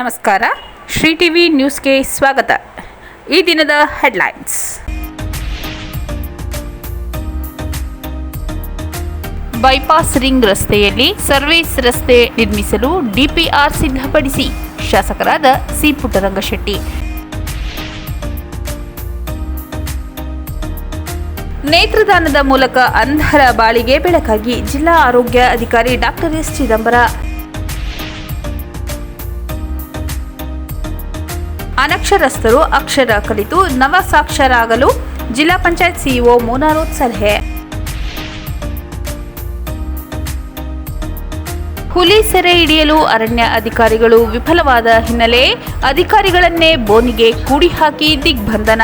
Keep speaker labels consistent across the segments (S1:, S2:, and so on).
S1: ನಮಸ್ಕಾರ ಶ್ರೀ ಟಿವಿ ನ್ಯೂಸ್ಗೆ ಸ್ವಾಗತ ಈ ದಿನದ ಹೆಡ್ಲೈನ್ಸ್ ಬೈಪಾಸ್ ರಿಂಗ್ ರಸ್ತೆಯಲ್ಲಿ ಸರ್ವಿಸ್ ರಸ್ತೆ ನಿರ್ಮಿಸಲು ಡಿಪಿಆರ್ ಸಿದ್ಧಪಡಿಸಿ ಶಾಸಕರಾದ ಸಿ ಪುಟ್ಟರಂಗಶೆಟ್ಟಿ ನೇತ್ರದಾನದ ಮೂಲಕ ಅಂಧರ ಬಾಳಿಗೆ ಬೆಳಕಾಗಿ ಜಿಲ್ಲಾ ಆರೋಗ್ಯ ಅಧಿಕಾರಿ ಡಾಕ್ಟರ್ ಎಸ್ ಚಿದಂಬರ ಅನಕ್ಷರಸ್ಥರು ಅಕ್ಷರ ಕಲಿತು ನವ ಸಾಕ್ಷರಾಗಲು ಜಿಲ್ಲಾ ಪಂಚಾಯತ್ ಸಿಇಒ ಮೋನಾರೋತ್ ಸಲಹೆ ಹುಲಿ ಸೆರೆ ಹಿಡಿಯಲು ಅರಣ್ಯ ಅಧಿಕಾರಿಗಳು ವಿಫಲವಾದ ಹಿನ್ನೆಲೆ ಅಧಿಕಾರಿಗಳನ್ನೇ ಬೋನಿಗೆ ಕೂಡಿ ಹಾಕಿ ದಿಗ್ಬಂಧನ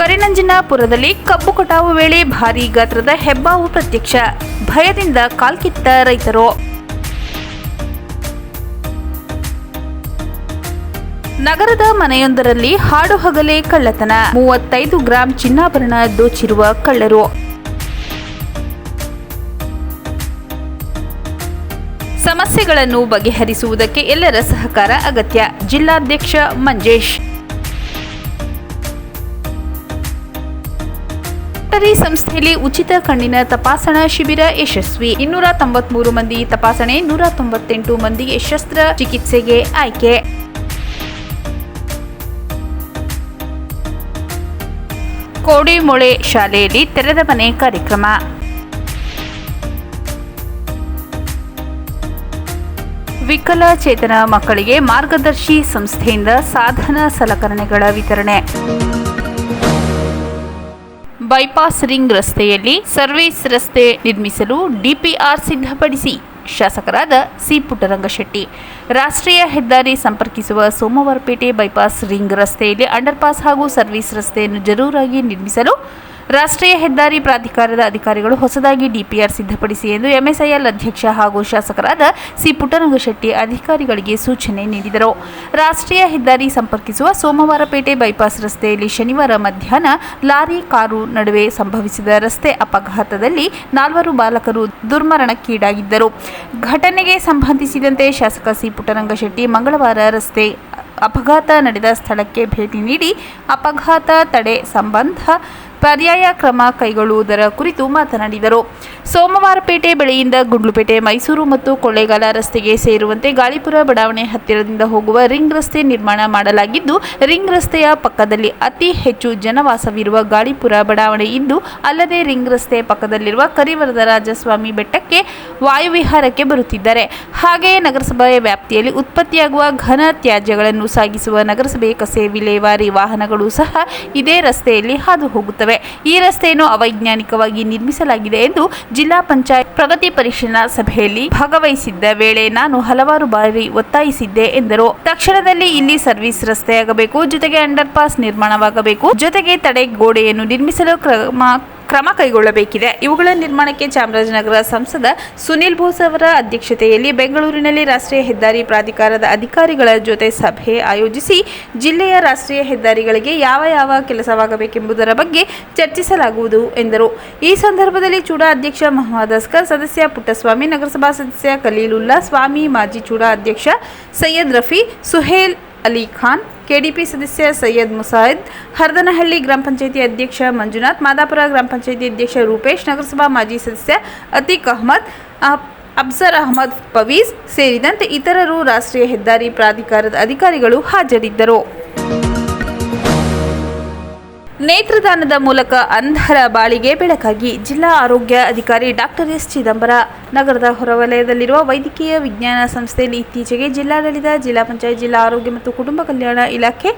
S1: ಕರಿನಂಜನಾಪುರದಲ್ಲಿ ಕಬ್ಬು ಕಟಾವು ವೇಳೆ ಭಾರೀ ಗಾತ್ರದ ಹೆಬ್ಬಾವು ಪ್ರತ್ಯಕ್ಷ ಭಯದಿಂದ ಕಾಲ್ಕಿತ್ತ ರೈತರು ನಗರದ ಮನೆಯೊಂದರಲ್ಲಿ ಹಾಡು ಹಗಲೇ ಕಳ್ಳತನ ಮೂವತ್ತೈದು ಗ್ರಾಂ ಚಿನ್ನಾಭರಣ ದೋಚಿರುವ ಕಳ್ಳರು ಸಮಸ್ಯೆಗಳನ್ನು ಬಗೆಹರಿಸುವುದಕ್ಕೆ ಎಲ್ಲರ ಸಹಕಾರ ಅಗತ್ಯ ಜಿಲ್ಲಾಧ್ಯಕ್ಷ ಮಂಜೇಶ್ ರಿ ಸಂಸ್ಥೆಯಲ್ಲಿ ಉಚಿತ ಕಣ್ಣಿನ ತಪಾಸಣಾ ಶಿಬಿರ ಯಶಸ್ವಿ ಇನ್ನೂರ ತೊಂಬತ್ಮೂರು ಮಂದಿ ತಪಾಸಣೆ ನೂರ ತೊಂಬತ್ತೆಂಟು ಮಂದಿಗೆ ಶಸ್ತ್ರ ಚಿಕಿತ್ಸೆಗೆ ಆಯ್ಕೆ ಕೋಡಿಮೊಳೆ ಶಾಲೆಯಲ್ಲಿ ತೆರೆದ ಮನೆ ಕಾರ್ಯಕ್ರಮ ವಿಕಲಚೇತನ ಮಕ್ಕಳಿಗೆ ಮಾರ್ಗದರ್ಶಿ ಸಂಸ್ಥೆಯಿಂದ ಸಾಧನ ಸಲಕರಣೆಗಳ ವಿತರಣೆ ಬೈಪಾಸ್ ರಿಂಗ್ ರಸ್ತೆಯಲ್ಲಿ ಸರ್ವಿಸ್ ರಸ್ತೆ ನಿರ್ಮಿಸಲು ಡಿಪಿಆರ್ ಸಿದ್ಧಪಡಿಸಿ ಶಾಸಕರಾದ ಸಿ ಪುಟ್ಟರಂಗಶೆಟ್ಟಿ ರಾಷ್ಟ್ರೀಯ ಹೆದ್ದಾರಿ ಸಂಪರ್ಕಿಸುವ ಸೋಮವಾರಪೇಟೆ ಬೈಪಾಸ್ ರಿಂಗ್ ರಸ್ತೆಯಲ್ಲಿ ಅಂಡರ್ಪಾಸ್ ಹಾಗೂ ಸರ್ವಿಸ್ ರಸ್ತೆಯನ್ನು ಜರೂರಾಗಿ ನಿರ್ಮಿಸಲು ರಾಷ್ಟ್ರೀಯ ಹೆದ್ದಾರಿ ಪ್ರಾಧಿಕಾರದ ಅಧಿಕಾರಿಗಳು ಹೊಸದಾಗಿ ಡಿಪಿಆರ್ ಸಿದ್ಧಪಡಿಸಿ ಎಂದು ಎಂಎಸ್ಐಎಲ್ ಅಧ್ಯಕ್ಷ ಹಾಗೂ ಶಾಸಕರಾದ ಸಿ ಪುಟ್ಟರಂಗಶೆಟ್ಟಿ ಅಧಿಕಾರಿಗಳಿಗೆ ಸೂಚನೆ ನೀಡಿದರು ರಾಷ್ಟ್ರೀಯ ಹೆದ್ದಾರಿ ಸಂಪರ್ಕಿಸುವ ಸೋಮವಾರಪೇಟೆ ಬೈಪಾಸ್ ರಸ್ತೆಯಲ್ಲಿ ಶನಿವಾರ ಮಧ್ಯಾಹ್ನ ಲಾರಿ ಕಾರು ನಡುವೆ ಸಂಭವಿಸಿದ ರಸ್ತೆ ಅಪಘಾತದಲ್ಲಿ ನಾಲ್ವರು ಬಾಲಕರು ದುರ್ಮರಣಕ್ಕೀಡಾಗಿದ್ದರು ಘಟನೆಗೆ ಸಂಬಂಧಿಸಿದಂತೆ ಶಾಸಕ ಸಿ ಪುಟ್ಟರಂಗಶೆಟ್ಟಿ ಮಂಗಳವಾರ ರಸ್ತೆ ಅಪಘಾತ ನಡೆದ ಸ್ಥಳಕ್ಕೆ ಭೇಟಿ ನೀಡಿ ಅಪಘಾತ ತಡೆ ಸಂಬಂಧ ಪರ್ಯಾಯ ಕ್ರಮ ಕೈಗೊಳ್ಳುವುದರ ಕುರಿತು ಮಾತನಾಡಿದರು ಸೋಮವಾರಪೇಟೆ ಬೆಳೆಯಿಂದ ಗುಂಡ್ಲುಪೇಟೆ ಮೈಸೂರು ಮತ್ತು ಕೊಳ್ಳೇಗಾಲ ರಸ್ತೆಗೆ ಸೇರುವಂತೆ ಗಾಳಿಪುರ ಬಡಾವಣೆ ಹತ್ತಿರದಿಂದ ಹೋಗುವ ರಿಂಗ್ ರಸ್ತೆ ನಿರ್ಮಾಣ ಮಾಡಲಾಗಿದ್ದು ರಿಂಗ್ ರಸ್ತೆಯ ಪಕ್ಕದಲ್ಲಿ ಅತಿ ಹೆಚ್ಚು ಜನವಾಸವಿರುವ ಗಾಳಿಪುರ ಬಡಾವಣೆ ಇದ್ದು ಅಲ್ಲದೆ ರಿಂಗ್ ರಸ್ತೆ ಪಕ್ಕದಲ್ಲಿರುವ ರಾಜಸ್ವಾಮಿ ಬೆಟ್ಟಕ್ಕೆ ವಾಯುವಿಹಾರಕ್ಕೆ ಬರುತ್ತಿದ್ದಾರೆ ಹಾಗೆಯೇ ನಗರಸಭೆ ವ್ಯಾಪ್ತಿಯಲ್ಲಿ ಉತ್ಪತ್ತಿಯಾಗುವ ಘನ ತ್ಯಾಜ್ಯಗಳನ್ನು ಸಾಗಿಸುವ ನಗರಸಭೆ ಕಸೆ ವಿಲೇವಾರಿ ವಾಹನಗಳು ಸಹ ಇದೇ ರಸ್ತೆಯಲ್ಲಿ ಹಾದು ಹೋಗುತ್ತವೆ ಈ ರಸ್ತೆಯನ್ನು ಅವೈಜ್ಞಾನಿಕವಾಗಿ ನಿರ್ಮಿಸಲಾಗಿದೆ ಎಂದು ಜಿಲ್ಲಾ ಪಂಚಾಯತ್ ಪ್ರಗತಿ ಪರಿಶೀಲನಾ ಸಭೆಯಲ್ಲಿ ಭಾಗವಹಿಸಿದ್ದ ವೇಳೆ ನಾನು ಹಲವಾರು ಬಾರಿ ಒತ್ತಾಯಿಸಿದ್ದೆ ಎಂದರು ತಕ್ಷಣದಲ್ಲಿ ಇಲ್ಲಿ ಸರ್ವಿಸ್ ರಸ್ತೆಯಾಗಬೇಕು ಜೊತೆಗೆ ಅಂಡರ್ ಪಾಸ್ ನಿರ್ಮಾಣವಾಗಬೇಕು ಜೊತೆಗೆ ತಡೆ ಗೋಡೆಯನ್ನು ನಿರ್ಮಿಸಲು ಕ್ರಮ ಕ್ರಮ ಕೈಗೊಳ್ಳಬೇಕಿದೆ ಇವುಗಳ ನಿರ್ಮಾಣಕ್ಕೆ ಚಾಮರಾಜನಗರ ಸಂಸದ ಸುನಿಲ್ ಬೋಸ್ ಅವರ ಅಧ್ಯಕ್ಷತೆಯಲ್ಲಿ ಬೆಂಗಳೂರಿನಲ್ಲಿ ರಾಷ್ಟ್ರೀಯ ಹೆದ್ದಾರಿ ಪ್ರಾಧಿಕಾರದ ಅಧಿಕಾರಿಗಳ ಜೊತೆ ಸಭೆ ಆಯೋಜಿಸಿ ಜಿಲ್ಲೆಯ ರಾಷ್ಟ್ರೀಯ ಹೆದ್ದಾರಿಗಳಿಗೆ ಯಾವ ಯಾವ ಕೆಲಸವಾಗಬೇಕೆಂಬುದರ ಬಗ್ಗೆ ಚರ್ಚಿಸಲಾಗುವುದು ಎಂದರು ಈ ಸಂದರ್ಭದಲ್ಲಿ ಚೂಡಾ ಅಧ್ಯಕ್ಷ ಮೊಹಮ್ಮದ್ ಅಸ್ಕರ್ ಸದಸ್ಯ ಪುಟ್ಟಸ್ವಾಮಿ ನಗರಸಭಾ ಸದಸ್ಯ ಖಲೀಲುಲ್ಲಾ ಸ್ವಾಮಿ ಮಾಜಿ ಚೂಡಾ ಅಧ್ಯಕ್ಷ ಸೈಯದ್ ರಫಿ ಸುಹೇಲ್ ಅಲಿ ಖಾನ್ ಕೆಡಿಪಿ ಸದಸ್ಯ ಸೈಯದ್ ಮುಸಾಹಿದ್ ಹರದನಹಳ್ಳಿ ಗ್ರಾಮ ಪಂಚಾಯಿತಿ ಅಧ್ಯಕ್ಷ ಮಂಜುನಾಥ್ ಮಾದಾಪುರ ಗ್ರಾಮ ಪಂಚಾಯತಿ ಅಧ್ಯಕ್ಷ ರೂಪೇಶ್ ನಗರಸಭಾ ಮಾಜಿ ಸದಸ್ಯ ಅತೀಕ್ ಅಹಮದ್ ಅಬ್ಸರ್ ಅಹಮದ್ ಪವೀಸ್ ಸೇರಿದಂತೆ ಇತರರು ರಾಷ್ಟ್ರೀಯ ಹೆದ್ದಾರಿ ಪ್ರಾಧಿಕಾರದ ಅಧಿಕಾರಿಗಳು ಹಾಜರಿದ್ದರು ನೇತ್ರದಾನದ ಮೂಲಕ ಅಂಧರ ಬಾಳಿಗೆ ಬೆಳಕಾಗಿ ಜಿಲ್ಲಾ ಆರೋಗ್ಯ ಅಧಿಕಾರಿ ಡಾಕ್ಟರ್ ಎಸ್ ಚಿದಂಬರ ನಗರದ ಹೊರವಲಯದಲ್ಲಿರುವ ವೈದ್ಯಕೀಯ ವಿಜ್ಞಾನ ಸಂಸ್ಥೆಯಲ್ಲಿ ಇತ್ತೀಚೆಗೆ ಜಿಲ್ಲಾಡಳಿತ ಜಿಲ್ಲಾ ಪಂಚಾಯತ್ ಜಿಲ್ಲಾ ಆರೋಗ್ಯ ಮತ್ತು ಕುಟುಂಬ ಕಲ್ಯಾಣ ಇಲಾಖೆ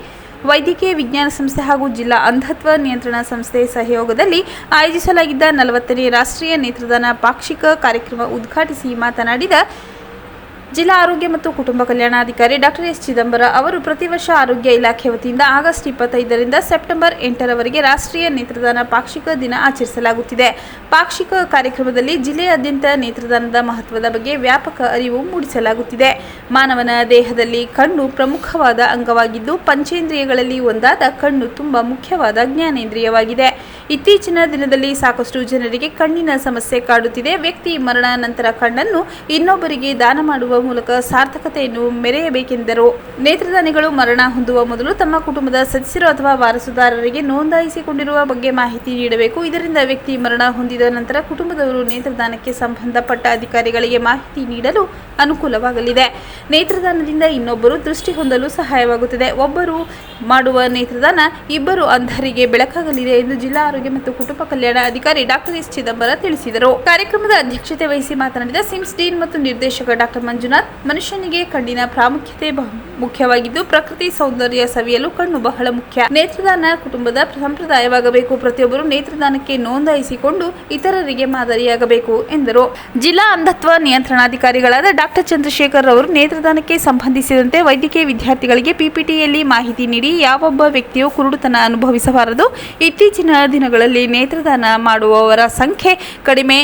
S1: ವೈದ್ಯಕೀಯ ವಿಜ್ಞಾನ ಸಂಸ್ಥೆ ಹಾಗೂ ಜಿಲ್ಲಾ ಅಂಧತ್ವ ನಿಯಂತ್ರಣ ಸಂಸ್ಥೆ ಸಹಯೋಗದಲ್ಲಿ ಆಯೋಜಿಸಲಾಗಿದ್ದ ನಲವತ್ತನೇ ರಾಷ್ಟ್ರೀಯ ನೇತ್ರದಾನ ಪಾಕ್ಷಿಕ ಕಾರ್ಯಕ್ರಮ ಉದ್ಘಾಟಿಸಿ ಮಾತನಾಡಿದ ಜಿಲ್ಲಾ ಆರೋಗ್ಯ ಮತ್ತು ಕುಟುಂಬ ಕಲ್ಯಾಣಾಧಿಕಾರಿ ಡಾಕ್ಟರ್ ಎಸ್ ಚಿದಂಬರ ಅವರು ಪ್ರತಿ ವರ್ಷ ಆರೋಗ್ಯ ಇಲಾಖೆ ವತಿಯಿಂದ ಆಗಸ್ಟ್ ಇಪ್ಪತ್ತೈದರಿಂದ ಸೆಪ್ಟೆಂಬರ್ ಎಂಟರವರೆಗೆ ರಾಷ್ಟ್ರೀಯ ನೇತ್ರದಾನ ಪಾಕ್ಷಿಕ ದಿನ ಆಚರಿಸಲಾಗುತ್ತಿದೆ ಪಾಕ್ಷಿಕ ಕಾರ್ಯಕ್ರಮದಲ್ಲಿ ಜಿಲ್ಲೆಯಾದ್ಯಂತ ನೇತ್ರದಾನದ ಮಹತ್ವದ ಬಗ್ಗೆ ವ್ಯಾಪಕ ಅರಿವು ಮೂಡಿಸಲಾಗುತ್ತಿದೆ ಮಾನವನ ದೇಹದಲ್ಲಿ ಕಣ್ಣು ಪ್ರಮುಖವಾದ ಅಂಗವಾಗಿದ್ದು ಪಂಚೇಂದ್ರಿಯಗಳಲ್ಲಿ ಒಂದಾದ ಕಣ್ಣು ತುಂಬ ಮುಖ್ಯವಾದ ಜ್ಞಾನೇಂದ್ರಿಯವಾಗಿದೆ ಇತ್ತೀಚಿನ ದಿನದಲ್ಲಿ ಸಾಕಷ್ಟು ಜನರಿಗೆ ಕಣ್ಣಿನ ಸಮಸ್ಯೆ ಕಾಡುತ್ತಿದೆ ವ್ಯಕ್ತಿ ಮರಣ ನಂತರ ಕಣ್ಣನ್ನು ಇನ್ನೊಬ್ಬರಿಗೆ ದಾನ ಮಾಡುವ ಮೂಲಕ ಸಾರ್ಥಕತೆಯನ್ನು ಮೆರೆಯಬೇಕೆಂದರು ನೇತ್ರದಾನಿಗಳು ಮರಣ ಹೊಂದುವ ಮೊದಲು ತಮ್ಮ ಕುಟುಂಬದ ಸದಸ್ಯರು ಅಥವಾ ವಾರಸುದಾರರಿಗೆ ನೋಂದಾಯಿಸಿಕೊಂಡಿರುವ ಬಗ್ಗೆ ಮಾಹಿತಿ ನೀಡಬೇಕು ಇದರಿಂದ ವ್ಯಕ್ತಿ ಮರಣ ಹೊಂದಿದ ನಂತರ ಕುಟುಂಬದವರು ನೇತ್ರದಾನಕ್ಕೆ ಸಂಬಂಧಪಟ್ಟ ಅಧಿಕಾರಿಗಳಿಗೆ ಮಾಹಿತಿ ನೀಡಲು ಅನುಕೂಲವಾಗಲಿದೆ ನೇತ್ರದಾನದಿಂದ ಇನ್ನೊಬ್ಬರು ದೃಷ್ಟಿ ಹೊಂದಲು ಸಹಾಯವಾಗುತ್ತದೆ ಒಬ್ಬರು ಮಾಡುವ ನೇತ್ರದಾನ ಇಬ್ಬರು ಅಂಧರಿಗೆ ಬೆಳಕಾಗಲಿದೆ ಎಂದು ಜಿಲ್ಲಾ ಆರೋಗ್ಯ ಮತ್ತು ಕುಟುಂಬ ಕಲ್ಯಾಣ ಅಧಿಕಾರಿ ಡಾಕ್ಟರ್ ಎಸ್ ಚಿದಂಬರ ತಿಳಿಸಿದರು ಕಾರ್ಯಕ್ರಮದ ಅಧ್ಯಕ್ಷತೆ ವಹಿಸಿ ಮಾತನಾಡಿದ ಸಿಮ್ಸ್ ಡೀನ್ ಮತ್ತು ನಿರ್ದೇಶಕ ಡಾಕ್ಟರ್ ಮಂಜುನಾಥ್ ಮನುಷ್ಯನಿಗೆ ಕಣ್ಣಿನ ಪ್ರಾಮುಖ್ಯತೆ ಮುಖ್ಯವಾಗಿದ್ದು ಪ್ರಕೃತಿ ಸೌಂದರ್ಯ ಸವಿಯಲು ಕಣ್ಣು ಬಹಳ ಮುಖ್ಯ ನೇತ್ರದಾನ ಕುಟುಂಬದ ಸಂಪ್ರದಾಯವಾಗಬೇಕು ಪ್ರತಿಯೊಬ್ಬರು ನೇತ್ರದಾನಕ್ಕೆ ನೋಂದಾಯಿಸಿಕೊಂಡು ಇತರರಿಗೆ ಮಾದರಿಯಾಗಬೇಕು ಎಂದರು ಜಿಲ್ಲಾ ಅಂಧತ್ವ ನಿಯಂತ್ರಣಾಧಿಕಾರಿಗಳಾದ ಡಾಕ್ಟರ್ ಚಂದ್ರಶೇಖರ್ ಅವರು ನೇತ್ರದಾನಕ್ಕೆ ಸಂಬಂಧಿಸಿದಂತೆ ವೈದ್ಯಕೀಯ ವಿದ್ಯಾರ್ಥಿಗಳಿಗೆ ಪಿಪಿಟಿಯಲ್ಲಿ ಮಾಹಿತಿ ನೀಡಿ ಯಾವೊಬ್ಬ ವ್ಯಕ್ತಿಯು ಕುರುಡುತನ ಅನುಭವಿಸಬಾರದು ಇತ್ತೀಚಿನ ದಿನ ದಿನಗಳಲ್ಲಿ ನೇತ್ರದಾನ ಮಾಡುವವರ ಸಂಖ್ಯೆ ಕಡಿಮೆ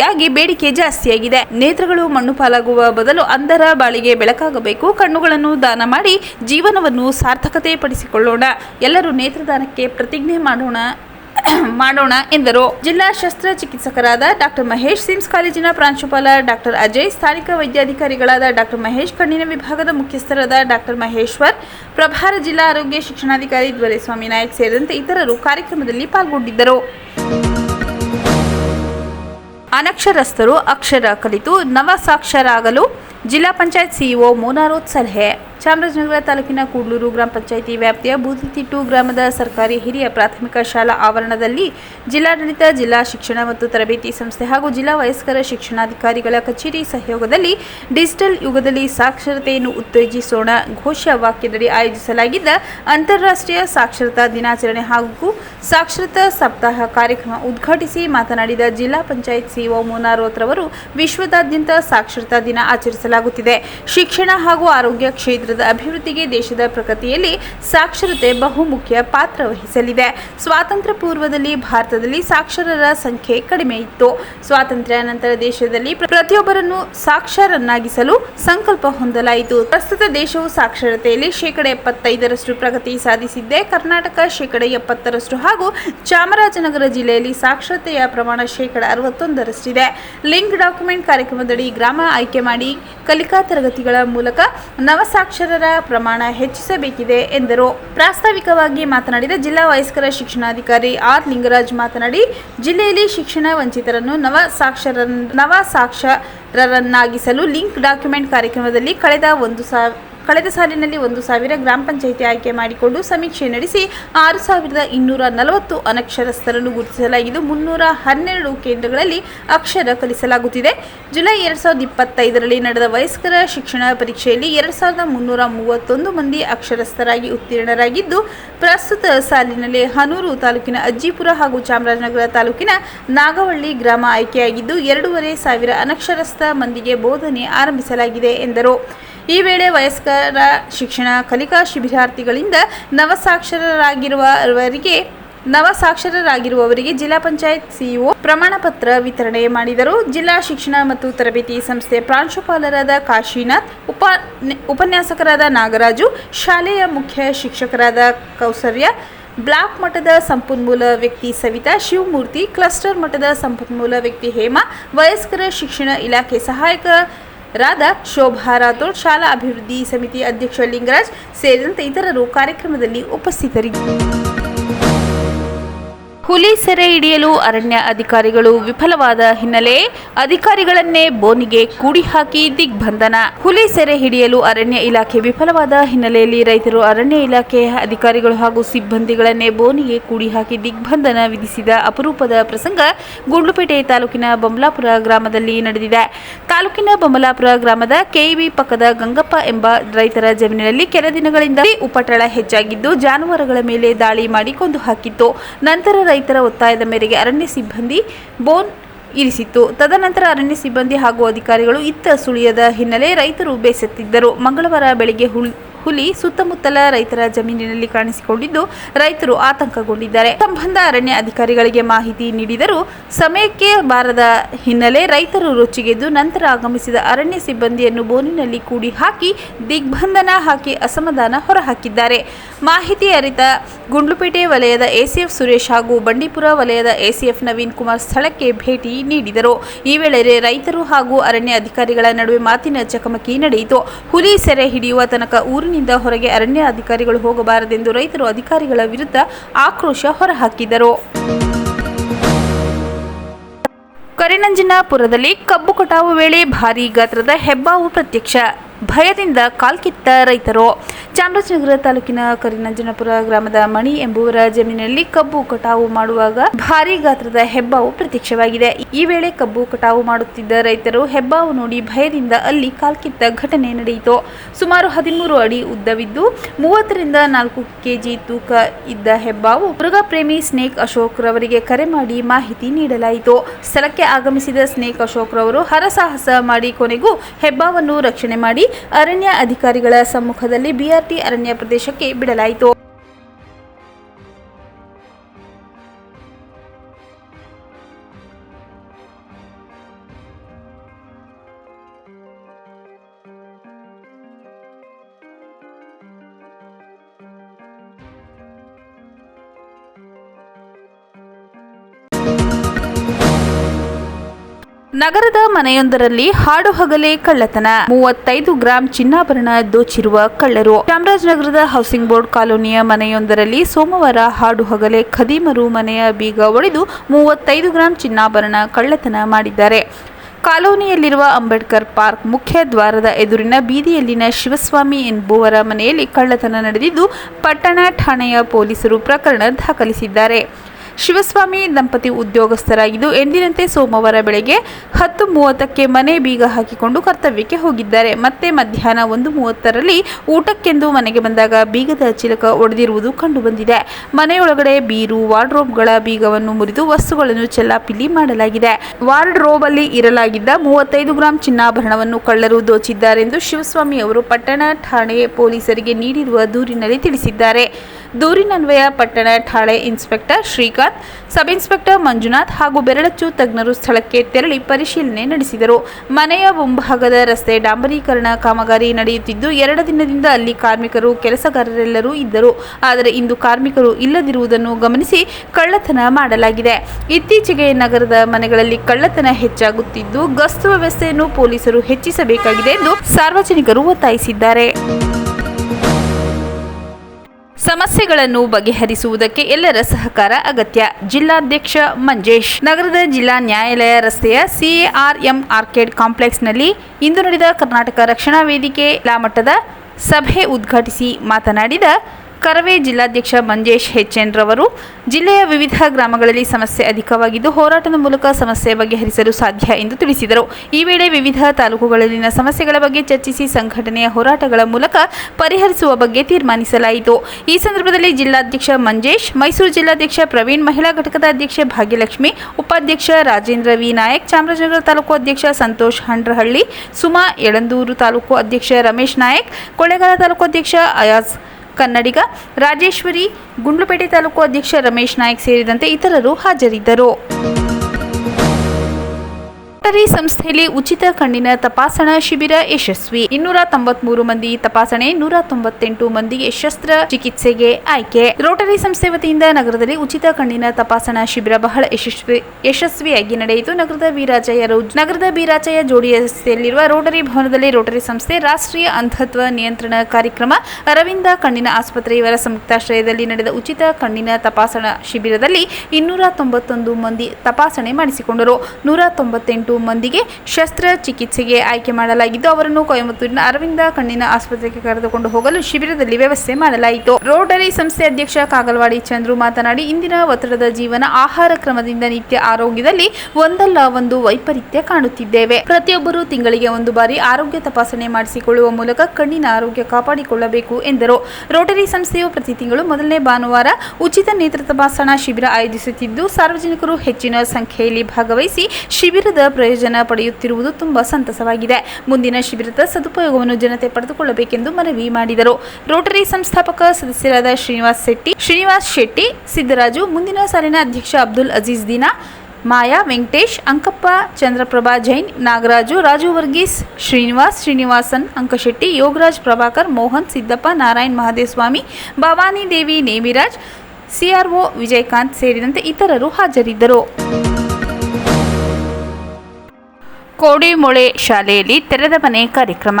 S1: ಯಾಗಿ ಬೇಡಿಕೆ ಜಾಸ್ತಿಯಾಗಿದೆ ನೇತ್ರಗಳು ಮಣ್ಣು ಪಾಲಾಗುವ ಬದಲು ಅಂಧರ ಬಾಳಿಗೆ ಬೆಳಕಾಗಬೇಕು ಕಣ್ಣುಗಳನ್ನು ದಾನ ಮಾಡಿ ಜೀವನವನ್ನು ಸಾರ್ಥಕತೆ ಪಡಿಸಿಕೊಳ್ಳೋಣ ಎಲ್ಲರೂ ನೇತ್ರದಾನಕ್ಕೆ ಪ್ರತಿಜ್ಞೆ ಮಾಡೋಣ ಮಾಡೋಣ ಎಂದರು ಜಿಲ್ಲಾ ಶಸ್ತ್ರಚಿಕಿತ್ಸಕರಾದ ಡಾಕ್ಟರ್ ಮಹೇಶ್ ಸಿಮ್ಸ್ ಕಾಲೇಜಿನ ಪ್ರಾಂಶುಪಾಲ ಡಾಕ್ಟರ್ ಅಜಯ್ ಸ್ಥಾನಿಕ ವೈದ್ಯಾಧಿಕಾರಿಗಳಾದ ಡಾಕ್ಟರ್ ಮಹೇಶ್ ಕಣ್ಣಿನ ವಿಭಾಗದ ಮುಖ್ಯಸ್ಥರಾದ ಡಾಕ್ಟರ್ ಮಹೇಶ್ವರ್ ಪ್ರಭಾರ ಜಿಲ್ಲಾ ಆರೋಗ್ಯ ಶಿಕ್ಷಣಾಧಿಕಾರಿ ದೊರೆಸ್ವಾಮಿ ನಾಯಕ್ ಸೇರಿದಂತೆ ಇತರರು ಕಾರ್ಯಕ್ರಮದಲ್ಲಿ ಪಾಲ್ಗೊಂಡಿದ್ದರು ಅನಕ್ಷರಸ್ಥರು ಅಕ್ಷರ ಕಲಿತು ನವ ಸಾಕ್ಷರಾಗಲು ಜಿಲ್ಲಾ ಪಂಚಾಯತ್ ಸಿಇಒ ಮೋನಾರೋತ್ ಸಲಹೆ ಚಾಮರಾಜನಗರ ತಾಲೂಕಿನ ಕೂಡ್ಲೂರು ಗ್ರಾಮ ಪಂಚಾಯಿತಿ ವ್ಯಾಪ್ತಿಯ ಬೂದಿತಿಟ್ಟು ಗ್ರಾಮದ ಸರ್ಕಾರಿ ಹಿರಿಯ ಪ್ರಾಥಮಿಕ ಶಾಲಾ ಆವರಣದಲ್ಲಿ ಜಿಲ್ಲಾಡಳಿತ ಜಿಲ್ಲಾ ಶಿಕ್ಷಣ ಮತ್ತು ತರಬೇತಿ ಸಂಸ್ಥೆ ಹಾಗೂ ಜಿಲ್ಲಾ ವಯಸ್ಕರ ಶಿಕ್ಷಣಾಧಿಕಾರಿಗಳ ಕಚೇರಿ ಸಹಯೋಗದಲ್ಲಿ ಡಿಜಿಟಲ್ ಯುಗದಲ್ಲಿ ಸಾಕ್ಷರತೆಯನ್ನು ಉತ್ತೇಜಿಸೋಣ ಘೋಷ ವಾಕ್ಯದಡಿ ಆಯೋಜಿಸಲಾಗಿದ್ದ ಅಂತಾರಾಷ್ಟ್ರೀಯ ಸಾಕ್ಷರತಾ ದಿನಾಚರಣೆ ಹಾಗೂ ಸಾಕ್ಷರತಾ ಸಪ್ತಾಹ ಕಾರ್ಯಕ್ರಮ ಉದ್ಘಾಟಿಸಿ ಮಾತನಾಡಿದ ಜಿಲ್ಲಾ ಪಂಚಾಯತ್ ಸಿಒ ಮೋನಾ ವಿಶ್ವದಾದ್ಯಂತ ಸಾಕ್ಷರತಾ ದಿನ ಆಚರಿಸಲಾಗುತ್ತಿದೆ ಶಿಕ್ಷಣ ಹಾಗೂ ಆರೋಗ್ಯ ಕ್ಷೇತ್ರ ಕ್ಷೇತ್ರದ ಅಭಿವೃದ್ಧಿಗೆ ದೇಶದ ಪ್ರಗತಿಯಲ್ಲಿ ಸಾಕ್ಷರತೆ ಬಹುಮುಖ್ಯ ಪಾತ್ರ ವಹಿಸಲಿದೆ ಸ್ವಾತಂತ್ರ್ಯ ಪೂರ್ವದಲ್ಲಿ ಭಾರತದಲ್ಲಿ ಸಾಕ್ಷರರ ಸಂಖ್ಯೆ ಕಡಿಮೆ ಇತ್ತು ಸ್ವಾತಂತ್ರ್ಯ ನಂತರ ದೇಶದಲ್ಲಿ ಪ್ರತಿಯೊಬ್ಬರನ್ನು ಸಾಕ್ಷರನ್ನಾಗಿಸಲು ಸಂಕಲ್ಪ ಹೊಂದಲಾಯಿತು ಪ್ರಸ್ತುತ ದೇಶವು ಸಾಕ್ಷರತೆಯಲ್ಲಿ ಶೇಕಡ ಎಪ್ಪತ್ತೈದರಷ್ಟು ಪ್ರಗತಿ ಸಾಧಿಸಿದ್ದೆ ಕರ್ನಾಟಕ ಶೇಕಡ ಎಪ್ಪತ್ತರಷ್ಟು ಹಾಗೂ ಚಾಮರಾಜನಗರ ಜಿಲ್ಲೆಯಲ್ಲಿ ಸಾಕ್ಷರತೆಯ ಪ್ರಮಾಣ ಶೇಕಡ ಅರವತ್ತೊಂದರಷ್ಟಿದೆ ಲಿಂಕ್ ಡಾಕ್ಯುಮೆಂಟ್ ಕಾರ್ಯಕ್ರಮದಡಿ ಗ್ರಾಮ ಆಯ್ಕೆ ಮಾಡಿ ಕಲಿಕಾ ತರಗತಿಗಳ ಮೂಲಕ ನವಸಾಕ್ಷರ ಸಾಕ್ಷರರ ಪ್ರಮಾಣ ಹೆಚ್ಚಿಸಬೇಕಿದೆ ಎಂದರು ಪ್ರಾಸ್ತಾವಿಕವಾಗಿ ಮಾತನಾಡಿದ ಜಿಲ್ಲಾ ವಯಸ್ಕರ ಶಿಕ್ಷಣಾಧಿಕಾರಿ ಆರ್ ಲಿಂಗರಾಜ್ ಮಾತನಾಡಿ ಜಿಲ್ಲೆಯಲ್ಲಿ ಶಿಕ್ಷಣ ವಂಚಿತರನ್ನು ನವ ಸಾಕ್ಷರ ನವ ಸಾಕ್ಷರರನ್ನಾಗಿಸಲು ಲಿಂಕ್ ಡಾಕ್ಯುಮೆಂಟ್ ಕಾರ್ಯಕ್ರಮದಲ್ಲಿ ಕಳೆದ ಒಂದು ಸಾವಿರ ಕಳೆದ ಸಾಲಿನಲ್ಲಿ ಒಂದು ಸಾವಿರ ಗ್ರಾಮ ಪಂಚಾಯಿತಿ ಆಯ್ಕೆ ಮಾಡಿಕೊಂಡು ಸಮೀಕ್ಷೆ ನಡೆಸಿ ಆರು ಸಾವಿರದ ಇನ್ನೂರ ನಲವತ್ತು ಅನಕ್ಷರಸ್ಥರನ್ನು ಗುರುತಿಸಲಾಗಿದ್ದು ಮುನ್ನೂರ ಹನ್ನೆರಡು ಕೇಂದ್ರಗಳಲ್ಲಿ ಅಕ್ಷರ ಕಲಿಸಲಾಗುತ್ತಿದೆ ಜುಲೈ ಎರಡು ಸಾವಿರದ ಇಪ್ಪತ್ತೈದರಲ್ಲಿ ನಡೆದ ವಯಸ್ಕರ ಶಿಕ್ಷಣ ಪರೀಕ್ಷೆಯಲ್ಲಿ ಎರಡು ಸಾವಿರದ ಮುನ್ನೂರ ಮೂವತ್ತೊಂದು ಮಂದಿ ಅಕ್ಷರಸ್ಥರಾಗಿ ಉತ್ತೀರ್ಣರಾಗಿದ್ದು ಪ್ರಸ್ತುತ ಸಾಲಿನಲ್ಲಿ ಹನೂರು ತಾಲೂಕಿನ ಅಜ್ಜಿಪುರ ಹಾಗೂ ಚಾಮರಾಜನಗರ ತಾಲೂಕಿನ ನಾಗವಳ್ಳಿ ಗ್ರಾಮ ಆಯ್ಕೆಯಾಗಿದ್ದು ಎರಡೂವರೆ ಸಾವಿರ ಅನಕ್ಷರಸ್ಥ ಮಂದಿಗೆ ಬೋಧನೆ ಆರಂಭಿಸಲಾಗಿದೆ ಎಂದರು ಈ ವೇಳೆ ವಯಸ್ಕರ ಶಿಕ್ಷಣ ಕಲಿಕಾ ಶಿಬಿರಾರ್ಥಿಗಳಿಂದ ನವಸಾಕ್ಷರರಾಗಿರುವವರಿಗೆ ನವಸಾಕ್ಷರರಾಗಿರುವವರಿಗೆ ಜಿಲ್ಲಾ ಪಂಚಾಯತ್ ಸಿಇಒ ಪ್ರಮಾಣ ಪತ್ರ ವಿತರಣೆ ಮಾಡಿದರು ಜಿಲ್ಲಾ ಶಿಕ್ಷಣ ಮತ್ತು ತರಬೇತಿ ಸಂಸ್ಥೆ ಪ್ರಾಂಶುಪಾಲರಾದ ಕಾಶಿನಾಥ್ ಉಪ ಉಪನ್ಯಾಸಕರಾದ ನಾಗರಾಜು ಶಾಲೆಯ ಮುಖ್ಯ ಶಿಕ್ಷಕರಾದ ಕೌಸರ್ಯ ಬ್ಲಾಕ್ ಮಟ್ಟದ ಸಂಪನ್ಮೂಲ ವ್ಯಕ್ತಿ ಸವಿತಾ ಶಿವಮೂರ್ತಿ ಕ್ಲಸ್ಟರ್ ಮಟ್ಟದ ಸಂಪನ್ಮೂಲ ವ್ಯಕ್ತಿ ಹೇಮಾ ವಯಸ್ಕರ ಶಿಕ್ಷಣ ಇಲಾಖೆ ಸಹಾಯಕ ರಾದ ಶೋಭಾ ರಾಥೋಡ್ ಶಾಲಾ ಅಭಿವೃದ್ಧಿ ಸಮಿತಿ ಅಧ್ಯಕ್ಷ ಲಿಂಗರಾಜ್ ಸೇರಿದಂತೆ ಇತರರು ಕಾರ್ಯಕ್ರಮದಲ್ಲಿ ಉಪಸ್ಥಿತರಿದ್ದರು ಹುಲಿ ಸೆರೆ ಹಿಡಿಯಲು ಅರಣ್ಯ ಅಧಿಕಾರಿಗಳು ವಿಫಲವಾದ ಹಿನ್ನೆಲೆ ಅಧಿಕಾರಿಗಳನ್ನೇ ಬೋನಿಗೆ ಕೂಡಿ ಹಾಕಿ ದಿಗ್ಬಂಧನ ಹುಲಿ ಸೆರೆ ಹಿಡಿಯಲು ಅರಣ್ಯ ಇಲಾಖೆ ವಿಫಲವಾದ ಹಿನ್ನೆಲೆಯಲ್ಲಿ ರೈತರು ಅರಣ್ಯ ಇಲಾಖೆ ಅಧಿಕಾರಿಗಳು ಹಾಗೂ ಸಿಬ್ಬಂದಿಗಳನ್ನೇ ಬೋನಿಗೆ ಕೂಡಿ ಹಾಕಿ ದಿಗ್ಬಂಧನ ವಿಧಿಸಿದ ಅಪರೂಪದ ಪ್ರಸಂಗ ಗುಂಡ್ಲುಪೇಟೆ ತಾಲೂಕಿನ ಬಮಲಾಪುರ ಗ್ರಾಮದಲ್ಲಿ ನಡೆದಿದೆ ತಾಲೂಕಿನ ಬಮಲಾಪುರ ಗ್ರಾಮದ ಕೆಇಬಿ ಪಕ್ಕದ ಗಂಗಪ್ಪ ಎಂಬ ರೈತರ ಜಮೀನಿನಲ್ಲಿ ಕೆಲ ದಿನಗಳಿಂದ ಉಪಟಳ ಹೆಚ್ಚಾಗಿದ್ದು ಜಾನುವಾರುಗಳ ಮೇಲೆ ದಾಳಿ ಮಾಡಿ ಕೊಂದು ಹಾಕಿತ್ತು ನಂತರ ರೈತರ ಒತ್ತಾಯದ ಮೇರೆಗೆ ಅರಣ್ಯ ಸಿಬ್ಬಂದಿ ಬೋನ್ ಇರಿಸಿತ್ತು ತದನಂತರ ಅರಣ್ಯ ಸಿಬ್ಬಂದಿ ಹಾಗೂ ಅಧಿಕಾರಿಗಳು ಇತ್ತ ಸುಳಿಯದ ಹಿನ್ನೆಲೆ ರೈತರು ಬೇಸತ್ತಿದ್ದರು ಮಂಗಳವಾರ ಬೆಳಗ್ಗೆ ಹುಳಿ. ಹುಲಿ ಸುತ್ತಮುತ್ತಲ ರೈತರ ಜಮೀನಿನಲ್ಲಿ ಕಾಣಿಸಿಕೊಂಡಿದ್ದು ರೈತರು ಆತಂಕಗೊಂಡಿದ್ದಾರೆ ಸಂಬಂಧ ಅರಣ್ಯ ಅಧಿಕಾರಿಗಳಿಗೆ ಮಾಹಿತಿ ನೀಡಿದರೂ ಸಮಯಕ್ಕೆ ಬಾರದ ಹಿನ್ನೆಲೆ ರೈತರು ರೊಚ್ಚಿಗೆದ್ದು ನಂತರ ಆಗಮಿಸಿದ ಅರಣ್ಯ ಸಿಬ್ಬಂದಿಯನ್ನು ಬೋನಿನಲ್ಲಿ ಕೂಡಿ ಹಾಕಿ ದಿಗ್ಬಂಧನ ಹಾಕಿ ಅಸಮಾಧಾನ ಹೊರಹಾಕಿದ್ದಾರೆ ಮಾಹಿತಿ ಅರಿತ ಗುಂಡ್ಲುಪೇಟೆ ವಲಯದ ಎಸಿಎಫ್ ಸುರೇಶ್ ಹಾಗೂ ಬಂಡೀಪುರ ವಲಯದ ಎಸಿಎಫ್ ನವೀನ್ ಕುಮಾರ್ ಸ್ಥಳಕ್ಕೆ ಭೇಟಿ ನೀಡಿದರು ಈ ವೇಳೆ ರೈತರು ಹಾಗೂ ಅರಣ್ಯ ಅಧಿಕಾರಿಗಳ ನಡುವೆ ಮಾತಿನ ಚಕಮಕಿ ನಡೆಯಿತು ಹುಲಿ ಸೆರೆ ಹಿಡಿಯುವ ತನಕ ಊರಿನ ಕಾನೂನಿನಿಂದ ಹೊರಗೆ ಅರಣ್ಯ ಅಧಿಕಾರಿಗಳು ಹೋಗಬಾರದೆಂದು ರೈತರು ಅಧಿಕಾರಿಗಳ ವಿರುದ್ಧ ಆಕ್ರೋಶ ಹೊರಹಾಕಿದರು ಕರಿನಂಜನಾಪುರದಲ್ಲಿ ಕಬ್ಬು ಕಟಾವು ವೇಳೆ ಭಾರೀ ಗಾತ್ರದ ಹೆಬ್ಬಾವು ಪ್ರತ್ಯಕ್ಷ ಭಯದಿಂದ ಕಾಲ್ಕಿತ್ತ ರೈತರು ಚಾಮರಾಜನಗರ ತಾಲೂಕಿನ ಕರಿನಂಜನಪುರ ಗ್ರಾಮದ ಮಣಿ ಎಂಬುವರ ಜಮೀನಿನಲ್ಲಿ ಕಬ್ಬು ಕಟಾವು ಮಾಡುವಾಗ ಭಾರಿ ಗಾತ್ರದ ಹೆಬ್ಬಾವು ಪ್ರತ್ಯಕ್ಷವಾಗಿದೆ ಈ ವೇಳೆ ಕಬ್ಬು ಕಟಾವು ಮಾಡುತ್ತಿದ್ದ ರೈತರು ಹೆಬ್ಬಾವು ನೋಡಿ ಭಯದಿಂದ ಅಲ್ಲಿ ಕಾಲ್ಕಿತ್ತ ಘಟನೆ ನಡೆಯಿತು ಸುಮಾರು ಹದಿಮೂರು ಅಡಿ ಉದ್ದವಿದ್ದು ಮೂವತ್ತರಿಂದ ನಾಲ್ಕು ಕೆಜಿ ತೂಕ ಇದ್ದ ಹೆಬ್ಬಾವು ಮೃಗಪ್ರೇಮಿ ಸ್ನೇಕ್ ಅಶೋಕ್ ರವರಿಗೆ ಕರೆ ಮಾಡಿ ಮಾಹಿತಿ ನೀಡಲಾಯಿತು ಸ್ಥಳಕ್ಕೆ ಆಗಮಿಸಿದ ಸ್ನೇಕ್ ಅಶೋಕ್ ರವರು ಹರಸಾಹಸ ಮಾಡಿ ಕೊನೆಗೂ ಹೆಬ್ಬಾವನ್ನು ರಕ್ಷಣೆ ಮಾಡಿ ಅರಣ್ಯ ಅಧಿಕಾರಿಗಳ ಸಮ್ಮುಖದಲ್ಲಿ ಬಿಆರ್ಟಿ ಅರಣ್ಯ ಪ್ರದೇಶಕ್ಕೆ ಬಿಡಲಾಯಿತು ಮನೆಯೊಂದರಲ್ಲಿ ಹಾಡು ಹಗಲೇ ಕಳ್ಳತನ ಮೂವತ್ತೈದು ಗ್ರಾಂ ಚಿನ್ನಾಭರಣ ದೋಚಿರುವ ಕಳ್ಳರು ಚಾಮರಾಜನಗರದ ಹೌಸಿಂಗ್ ಬೋರ್ಡ್ ಕಾಲೋನಿಯ ಮನೆಯೊಂದರಲ್ಲಿ ಸೋಮವಾರ ಹಾಡು ಹಗಲೇ ಖದೀಮರು ಮನೆಯ ಬೀಗ ಒಡೆದು ಮೂವತ್ತೈದು ಗ್ರಾಂ ಚಿನ್ನಾಭರಣ ಕಳ್ಳತನ ಮಾಡಿದ್ದಾರೆ ಕಾಲೋನಿಯಲ್ಲಿರುವ ಅಂಬೇಡ್ಕರ್ ಪಾರ್ಕ್ ಮುಖ್ಯ ದ್ವಾರದ ಎದುರಿನ ಬೀದಿಯಲ್ಲಿನ ಶಿವಸ್ವಾಮಿ ಎಂಬುವರ ಮನೆಯಲ್ಲಿ ಕಳ್ಳತನ ನಡೆದಿದ್ದು ಪಟ್ಟಣ ಠಾಣೆಯ ಪೊಲೀಸರು ಪ್ರಕರಣ ದಾಖಲಿಸಿದ್ದಾರೆ ಶಿವಸ್ವಾಮಿ ದಂಪತಿ ಉದ್ಯೋಗಸ್ಥರಾಗಿದ್ದು ಎಂದಿನಂತೆ ಸೋಮವಾರ ಬೆಳಗ್ಗೆ ಹತ್ತು ಮೂವತ್ತಕ್ಕೆ ಮನೆ ಬೀಗ ಹಾಕಿಕೊಂಡು ಕರ್ತವ್ಯಕ್ಕೆ ಹೋಗಿದ್ದಾರೆ ಮತ್ತೆ ಮಧ್ಯಾಹ್ನ ಒಂದು ಮೂವತ್ತರಲ್ಲಿ ಊಟಕ್ಕೆಂದು ಮನೆಗೆ ಬಂದಾಗ ಬೀಗದ ಚಿಲಕ ಒಡೆದಿರುವುದು ಕಂಡುಬಂದಿದೆ ಮನೆಯೊಳಗಡೆ ಬೀರು ವಾರ್ಡ್ರೋಬ್ಗಳ ಬೀಗವನ್ನು ಮುರಿದು ವಸ್ತುಗಳನ್ನು ಚೆಲ್ಲಾಪಿಲ್ಲಿ ಮಾಡಲಾಗಿದೆ ವಾರ್ಡ್ರೋಬ್ ಅಲ್ಲಿ ಇರಲಾಗಿದ್ದ ಮೂವತ್ತೈದು ಗ್ರಾಂ ಚಿನ್ನಾಭರಣವನ್ನು ಕಳ್ಳರು ದೋಚಿದ್ದಾರೆಂದು ಶಿವಸ್ವಾಮಿ ಅವರು ಪಟ್ಟಣ ಠಾಣೆ ಪೊಲೀಸರಿಗೆ ನೀಡಿರುವ ದೂರಿನಲ್ಲಿ ತಿಳಿಸಿದ್ದಾರೆ ದೂರಿನನ್ವಯ ಪಟ್ಟಣ ಠಾಣೆ inspector Srikanth sub inspector Manjunath ಹಾಗೂ ಬೆರಳಚ್ಚು ತಜ್ಞರು ಸ್ಥಳಕ್ಕೆ ತೆರಳಿ ಪರಿಶೀಲನೆ ನಡೆಸಿದರು ಮನೆಯ ಮುಂಭಾಗದ ರಸ್ತೆ ಡಾಂಬರೀಕರಣ ಕಾಮಗಾರಿ ನಡೆಯುತ್ತಿದ್ದು ಎರಡು ದಿನದಿಂದ ಅಲ್ಲಿ ಕಾರ್ಮಿಕರು ಕೆಲಸಗಾರರೆಲ್ಲರೂ ಇದ್ದರು ಆದರೆ ಇಂದು ಕಾರ್ಮಿಕರು ಇಲ್ಲದಿರುವುದನ್ನು ಗಮನಿಸಿ ಕಳ್ಳತನ ಮಾಡಲಾಗಿದೆ ಇತ್ತೀಚೆಗೆ ನಗರದ ಮನೆಗಳಲ್ಲಿ ಕಳ್ಳತನ ಹೆಚ್ಚಾಗುತ್ತಿದ್ದು ಗಸ್ತು ವ್ಯವಸ್ಥೆಯನ್ನು ಪೊಲೀಸರು ಹೆಚ್ಚಿಸಬೇಕಾಗಿದೆ ಎಂದು ಸಾರ್ವಜನಿಕರು ಒತ್ತಾಯಿಸಿದ್ದಾರೆ ಸಮಸ್ಯೆಗಳನ್ನು ಬಗೆಹರಿಸುವುದಕ್ಕೆ ಎಲ್ಲರ ಸಹಕಾರ ಅಗತ್ಯ ಜಿಲ್ಲಾಧ್ಯಕ್ಷ ಮಂಜೇಶ್ ನಗರದ ಜಿಲ್ಲಾ ನ್ಯಾಯಾಲಯ ರಸ್ತೆಯ ಸಿಎಆರ್ಎಂ ಆರ್ಕೇಡ್ ಕಾಂಪ್ಲೆಕ್ಸ್ನಲ್ಲಿ ಇಂದು ನಡೆದ ಕರ್ನಾಟಕ ರಕ್ಷಣಾ ವೇದಿಕೆ ಲಾಮಟ್ಟದ ಸಭೆ ಉದ್ಘಾಟಿಸಿ ಮಾತನಾಡಿದ ಕರವೇ ಜಿಲ್ಲಾಧ್ಯಕ್ಷ ಮಂಜೇಶ್ ಹೆಚ್ಎನ್ ರವರು ಜಿಲ್ಲೆಯ ವಿವಿಧ ಗ್ರಾಮಗಳಲ್ಲಿ ಸಮಸ್ಯೆ ಅಧಿಕವಾಗಿದ್ದು ಹೋರಾಟದ ಮೂಲಕ ಸಮಸ್ಯೆ ಬಗೆಹರಿಸಲು ಸಾಧ್ಯ ಎಂದು ತಿಳಿಸಿದರು ಈ ವೇಳೆ ವಿವಿಧ ತಾಲೂಕುಗಳಲ್ಲಿನ ಸಮಸ್ಯೆಗಳ ಬಗ್ಗೆ ಚರ್ಚಿಸಿ ಸಂಘಟನೆಯ ಹೋರಾಟಗಳ ಮೂಲಕ ಪರಿಹರಿಸುವ ಬಗ್ಗೆ ತೀರ್ಮಾನಿಸಲಾಯಿತು ಈ ಸಂದರ್ಭದಲ್ಲಿ ಜಿಲ್ಲಾಧ್ಯಕ್ಷ ಮಂಜೇಶ್ ಮೈಸೂರು ಜಿಲ್ಲಾಧ್ಯಕ್ಷ ಪ್ರವೀಣ್ ಮಹಿಳಾ ಘಟಕದ ಅಧ್ಯಕ್ಷೆ ಭಾಗ್ಯಲಕ್ಷ್ಮಿ ಉಪಾಧ್ಯಕ್ಷ ರಾಜೇಂದ್ರ ವಿ ನಾಯಕ್ ಚಾಮರಾಜನಗರ ತಾಲೂಕು ಅಧ್ಯಕ್ಷ ಸಂತೋಷ್ ಹಂಡ್ರಹಳ್ಳಿ ಸುಮಾ ಯಳಂದೂರು ತಾಲೂಕು ಅಧ್ಯಕ್ಷ ರಮೇಶ್ ನಾಯಕ್ ಕೊಳೆಗಾಲ ತಾಲೂಕು ಅಧ್ಯಕ್ಷ ಅಯಾಜ್ ಕನ್ನಡಿಗ ರಾಜೇಶ್ವರಿ ಗುಂಡ್ಲುಪೇಟೆ ತಾಲೂಕು ಅಧ್ಯಕ್ಷ ರಮೇಶ್ ನಾಯ್ಕ್ ಸೇರಿದಂತೆ ಇತರರು ಹಾಜರಿದ್ದರು ರೋಟರಿ ಸಂಸ್ಥೆಯಲ್ಲಿ ಉಚಿತ ಕಣ್ಣಿನ ತಪಾಸಣಾ ಶಿಬಿರ ಯಶಸ್ವಿ ಇನ್ನೂರ ತೊಂಬತ್ಮೂರು ಮಂದಿ ತಪಾಸಣೆ ನೂರ ತೊಂಬತ್ತೆಂಟು ಮಂದಿಗೆ ಶಸ್ತ್ರ ಚಿಕಿತ್ಸೆಗೆ ಆಯ್ಕೆ ರೋಟರಿ ಸಂಸ್ಥೆ ವತಿಯಿಂದ ನಗರದಲ್ಲಿ ಉಚಿತ ಕಣ್ಣಿನ ತಪಾಸಣಾ ಶಿಬಿರ ಬಹಳ ಯಶಸ್ವಿ ಯಶಸ್ವಿಯಾಗಿ ನಡೆಯಿತು ನಗರದ ವೀರಾಜಯ ನಗರದ ವೀರಾಜಯ ಜೋಡಿ ರಸ್ತೆಯಲ್ಲಿರುವ ರೋಟರಿ ಭವನದಲ್ಲಿ ರೋಟರಿ ಸಂಸ್ಥೆ ರಾಷ್ಟ್ರೀಯ ಅಂಧತ್ವ ನಿಯಂತ್ರಣ ಕಾರ್ಯಕ್ರಮ ಅರವಿಂದ ಕಣ್ಣಿನ ಆಸ್ಪತ್ರೆ ಇವರ ಸಂಯುಕ್ತಾಶ್ರಯದಲ್ಲಿ ನಡೆದ ಉಚಿತ ಕಣ್ಣಿನ ತಪಾಸಣಾ ಶಿಬಿರದಲ್ಲಿ ಇನ್ನೂರ ತೊಂಬತ್ತೊಂದು ಮಂದಿ ತಪಾಸಣೆ ಮಾಡಿಸಿಕೊಂಡರು ನೂರ ತೊಂಬತ್ತೆಂಟು ಮಂದಿಗೆ ಚಿಕಿತ್ಸೆಗೆ ಆಯ್ಕೆ ಮಾಡಲಾಗಿದ್ದು ಅವರನ್ನು ಕೊಯಮತ್ತೂರಿನ ಅರವಿಂದ ಕಣ್ಣಿನ ಆಸ್ಪತ್ರೆಗೆ ಕರೆದುಕೊಂಡು ಹೋಗಲು ಶಿಬಿರದಲ್ಲಿ ವ್ಯವಸ್ಥೆ ಮಾಡಲಾಯಿತು ರೋಟರಿ ಸಂಸ್ಥೆ ಅಧ್ಯಕ್ಷ ಕಾಗಲ್ವಾಡಿ ಚಂದ್ರು ಮಾತನಾಡಿ ಇಂದಿನ ಒತ್ತಡದ ಜೀವನ ಆಹಾರ ಕ್ರಮದಿಂದ ನಿತ್ಯ ಆರೋಗ್ಯದಲ್ಲಿ ಒಂದಲ್ಲ ಒಂದು ವೈಪರೀತ್ಯ ಕಾಣುತ್ತಿದ್ದೇವೆ ಪ್ರತಿಯೊಬ್ಬರು ತಿಂಗಳಿಗೆ ಒಂದು ಬಾರಿ ಆರೋಗ್ಯ ತಪಾಸಣೆ ಮಾಡಿಸಿಕೊಳ್ಳುವ ಮೂಲಕ ಕಣ್ಣಿನ ಆರೋಗ್ಯ ಕಾಪಾಡಿಕೊಳ್ಳಬೇಕು ಎಂದರು ರೋಟರಿ ಸಂಸ್ಥೆಯು ಪ್ರತಿ ತಿಂಗಳು ಮೊದಲನೇ ಭಾನುವಾರ ಉಚಿತ ನೇತ್ರ ತಪಾಸಣಾ ಶಿಬಿರ ಆಯೋಜಿಸುತ್ತಿದ್ದು ಸಾರ್ವಜನಿಕರು ಹೆಚ್ಚಿನ ಸಂಖ್ಯೆಯಲ್ಲಿ ಭಾಗವಹಿಸಿ ಶಿಬಿರದ ಪ್ರಯೋಜನ ಪಡೆಯುತ್ತಿರುವುದು ತುಂಬಾ ಸಂತಸವಾಗಿದೆ ಮುಂದಿನ ಶಿಬಿರದ ಸದುಪಯೋಗವನ್ನು ಜನತೆ ಪಡೆದುಕೊಳ್ಳಬೇಕೆಂದು ಮನವಿ ಮಾಡಿದರು ರೋಟರಿ ಸಂಸ್ಥಾಪಕ ಸದಸ್ಯರಾದ ಶ್ರೀನಿವಾಸ್ ಶೆಟ್ಟಿ ಶ್ರೀನಿವಾಸ್ ಶೆಟ್ಟಿ ಸಿದ್ದರಾಜು ಮುಂದಿನ ಸಾಲಿನ ಅಧ್ಯಕ್ಷ ಅಬ್ದುಲ್ ಅಜೀಜ್ ದೀನಾ ಮಾಯಾ ವೆಂಕಟೇಶ್ ಅಂಕಪ್ಪ ಚಂದ್ರಪ್ರಭಾ ಜೈನ್ ನಾಗರಾಜು ರಾಜು ವರ್ಗೀಸ್ ಶ್ರೀನಿವಾಸ್ ಶ್ರೀನಿವಾಸನ್ ಅಂಕಶೆಟ್ಟಿ ಯೋಗರಾಜ್ ಪ್ರಭಾಕರ್ ಮೋಹನ್ ಸಿದ್ದಪ್ಪ ನಾರಾಯಣ್ ಮಹದೇವಸ್ವಾಮಿ ಭವಾನಿ ದೇವಿ ನೇಮಿರಾಜ್ ಸಿಆರ್ಒ ವಿಜಯಕಾಂತ್ ಸೇರಿದಂತೆ ಇತರರು ಹಾಜರಿದ್ದರು ಕೋಡಿಮೊಳೆ ಶಾಲೆಯಲ್ಲಿ ತೆರೆದ ಮನೆ ಕಾರ್ಯಕ್ರಮ